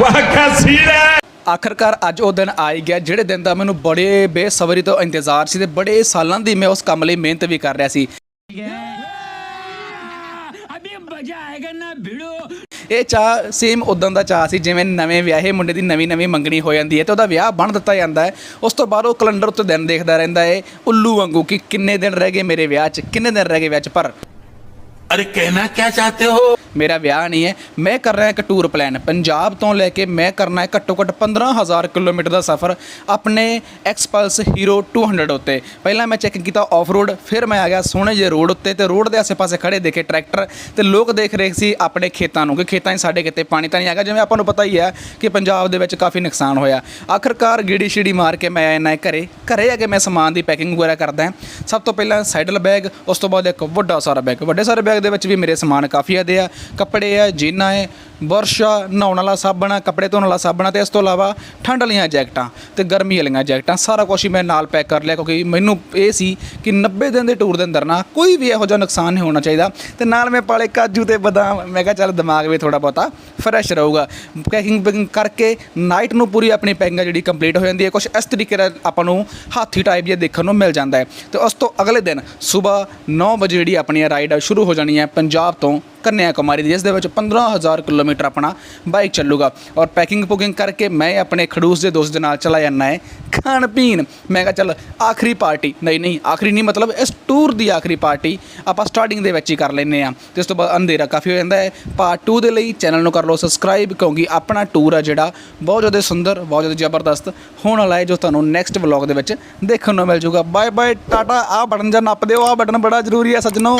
ਵਾਕਸੀਰਾ। ਆਖਰਕਾਰ ਅੱਜ ਉਹ ਦਿਨ ਆਈ ਗਿਆ ਜਿਹੜੇ ਦਿਨ ਦਾ ਮੈਨੂੰ ਬੜੇ ਬੇਸਬਰੀ ਤੋਂ ਇੰਤਜ਼ਾਰ ਸੀ ਤੇ ਬੜੇ ਸਾਲਾਂ ਦੀ ਮੈਂ ਉਸ ਕੰਮ ਲਈ ਮਿਹਨਤ ਵੀ ਕਰ ਰਿਹਾ ਸੀ। ਅਬੇ ਮਜ਼ਾ ਆਏਗਾ ਨਾ ਭਿੜੋ। ਇਹ ਚਾਹ ਸੇਮ ਉਦੋਂ ਦਾ ਚਾਹ ਸੀ ਜਿਵੇਂ ਨਵੇਂ ਵਿਆਹੇ ਮੁੰਡੇ ਦੀ ਨਵੀਂ ਨਵੀਂ ਮੰਗਣੀ ਹੋ ਜਾਂਦੀ ਹੈ ਤੇ ਉਹਦਾ ਵਿਆਹ ਬਣ ਦਿੱਤਾ ਜਾਂਦਾ ਹੈ। ਉਸ ਤੋਂ ਬਾਅਦ ਉਹ ਕੈਲੰਡਰ ਉੱਤੇ ਦਿਨ ਦੇਖਦਾ ਰਹਿੰਦਾ ਹੈ ਉੱਲੂ ਵਾਂਗੂ ਕਿ ਕਿੰਨੇ ਦਿਨ ਰਹਿ ਗਏ ਮੇਰੇ ਵਿਆਹ 'ਚ ਕਿੰਨੇ ਦਿਨ ਰਹਿ ਗਏ ਵਿਆਹ 'ਚ ਪਰ ਅਰੇ ਕਹਿਣਾ ਕੀ ਚਾਹਤੇ ਹੋ? ਮੇਰਾ ਵਿਆਹ ਨਹੀਂ ਹੈ। ਮੈਂ ਕਰ ਰਿਹਾ ਇੱਕ ਟੂਰ ਪਲਾਨ ਪੰਜਾਬ ਤੋਂ ਲੈ ਕੇ ਮੈਂ ਕਰਨਾ ਹੈ ਘੱਟੋ ਘੱਟ 15000 ਕਿਲੋਮੀਟਰ ਦਾ ਸਫ਼ਰ ਆਪਣੇ ਐਕਸਪਲਸ ਹੀਰੋ 200 ਉੱਤੇ। ਪਹਿਲਾਂ ਮੈਂ ਚੈੱਕ ਕੀਤਾ ਆਫ ਰੋਡ ਫਿਰ ਮੈਂ ਆ ਗਿਆ ਸੋਹਣੇ ਜਿਹੇ ਰੋਡ ਉੱਤੇ ਤੇ ਰੋਡ ਦੇ ਆਸੇ-ਪਾਸੇ ਖੜੇ ਦੇਖੇ ਟਰੈਕਟਰ ਤੇ ਲੋਕ ਦੇਖ ਰਹੇ ਸੀ ਆਪਣੇ ਖੇਤਾਂ ਨੂੰ ਕਿ ਖੇਤਾਂ 'ਚ ਸਾਡੇ ਕਿਤੇ ਪਾਣੀ ਤਾਂ ਨਹੀਂ ਆਗਾ ਜਿਵੇਂ ਆਪਾਂ ਨੂੰ ਪਤਾ ਹੀ ਹੈ ਕਿ ਪੰਜਾਬ ਦੇ ਵਿੱਚ ਕਾਫੀ ਨੁਕਸਾਨ ਹੋਇਆ। ਆਖਰਕਾਰ ਗੀੜੀ ਛੀੜੀ ਮਾਰ ਕੇ ਮੈਂ ਆਇਆ ਘਰੇ। ਘਰੇ ਆ ਕੇ ਮੈਂ ਸਮਾਨ ਦੀ ਪੈਕਿੰਗ ਵਗੈਰਾ ਕਰਦਾ ਸਭ ਤੋਂ ਪਹਿਲਾਂ ਸਾਈਡਲ ਬੈਗ ਉਸ ਤੋਂ ਬਾਅਦ ਇੱਕ ਵੱਡਾ ਸਾਰਾ ਬੈਗ ਵੱਡੇ ਸਾਰੇ ਬੈਗ ਦੇ ਵਿੱਚ ਵੀ ਮੇਰੇ ਸਮਾਨ ਕਾਫੀ ਆਦੇ ਆ। ਕੱਪੜੇ ਆ, ਜੀਨਾ ਹੈ ਬੁਰਸ਼ ਆ, ਨਹਾਉਣ ਵਾਲਾ ਸਾਬਣ ਆ, ਕੱਪੜੇ ਧੋਣ ਵਾਲਾ ਸਾਬਣ ਆ ਤੇ ਇਸ ਤੋਂ ਇਲਾਵਾ ਠੰਡ ਵਾਲੀਆਂ ਜੈਕਟਾਂ ਤੇ ਗਰਮੀ ਵਾਲੀਆਂ ਜੈਕਟਾਂ, ਸਾਰਾ ਕੁਝ ਹੀ ਮੈਂ ਨਾਲ ਪੈਕ ਕਰ ਲਿਆ ਕਿਉਂਕਿ ਮੈਨੂੰ ਇਹ ਸੀ ਕਿ 90 ਦਿਨ ਦੇ ਟੂਰ ਦੇ ਅੰਦਰ ਨਾ ਕੋਈ ਵੀ ਇਹੋ ਜਿਹਾ ਨੁਕਸਾਨ ਨਹੀਂ ਹੋਣਾ ਚਾਹੀਦਾ ਤੇ ਨਾਲ ਮੈਂ ਪਾਲੇ ਕਾਜੂ ਤੇ ਬਦਾਮ, ਮੈਂ ਕਿਹਾ ਚੱਲ ਦਿਮਾਗ ਵੀ ਥੋੜਾ ਬਹੁਤਾ ਫਰੈਸ਼ ਰਹੂਗਾ। ਪੈਕਿੰਗ ਪੈਕਿੰਗ ਕਰਕੇ ਨਾਈਟ ਨੂੰ ਪੂਰੀ ਆਪਣੀ ਪੈਕਿੰਗ ਆ ਜਿਹੜੀ ਕੰਪਲੀਟ ਹੋ ਜਾਂਦੀ ਹੈ ਕੁਝ ਇਸ ਤਰੀਕੇ ਨਾਲ ਆਪਾਂ ਨੂੰ ਹਾਥੀ ਟਾਈਪ ਜਿਹਾ ਦੇਖਣ ਨੂੰ ਮਿਲ ਜਾਂਦਾ ਹੈ। ਤੇ ਉਸ ਤੋਂ ਅਗਲੇ ਦਿਨ ਸਵੇਰ 9 ਵਜੇ ਜਿਹੜੀ ਆਪਣੀ ਰਾਈਡ ਆ, ਸ਼ੁਰੂ ਹੋ ਜਾਣੀ ਹੈ ਪੰਜਾਬ ਤੋਂ ਕੰਨਿਆ ਕੁਮਾਰੀ ਦੀ, ਜਿਸ ਦੇ ਵਿੱਚ 15000 ਕਿਲੋਮੀਟਰ ਆਪਣਾ ਬਾਈਕ ਚੱਲੂਗਾ। ਔਰ ਪੈਕਿੰਗ ਪੁਕਿੰਗ ਕਰਕੇ ਮੈਂ ਆਪਣੇ ਖੜੂਸ ਦੇ ਦੋਸਤ ਦੇ ਨਾਲ ਚਲਾ ਜਾਂਦਾ ਹੈ, ਖਾਣ ਪੀਣ। ਮੈਂ ਕਿਹਾ, ਚੱਲ ਆਖਰੀ ਪਾਰਟੀ। ਨਹੀਂ ਨਹੀਂ, ਆਖਰੀ ਨਹੀਂ, ਮਤਲਬ ਇਸ ਟੂਰ ਦੀ ਆਖਰੀ ਪਾਰਟੀ ਆਪਾਂ ਸਟਾਰਟਿੰਗ ਦੇ ਵਿੱਚ ਹੀ ਕਰ ਲੈਨੇ ਆ ਤੇ ਉਸ ਤੋਂ ਬਾਅਦ ਅੰਧੇਰਾ ਕਾਫੀ ਹੋ ਜਾਂਦਾ ਹੈ। ਪਾਰਟ 2 ਦੇ ਲਈ ਚੈਨਲ ਨੂੰ ਕਰ ਲਓ ਸਬਸਕ੍ਰਾਈਬ ਕਿਉਂਕਿ ਆਪਣਾ ਟੂਰ ਆ ਜਿਹੜਾ ਬਹੁਤ ਜ਼ਿਆਦਾ ਸੁੰਦਰ, ਬਹੁਤ ਜ਼ਿਆਦਾ ਜ਼ਬਰਦਸਤ ਹੋਣ ਵਾਲਾ ਹੈ, ਜੋ ਤੁਹਾਨੂੰ ਨੈਕਸਟ ਵਲੌਗ ਦੇ ਵਿੱਚ ਦੇਖਣ ਨੂੰ ਮਿਲ ਜਾਊਗਾ ਬਾਏ ਬਾਏ ਟਾਟਾ ਆ ਬਟਨ ਜਾਂ ਨੱਪ ਦਿਓ ਆ ਬਟਨ ਬੜਾ ਜ਼ਰੂਰੀ ਹੈ, ਸੱਜਣੋ।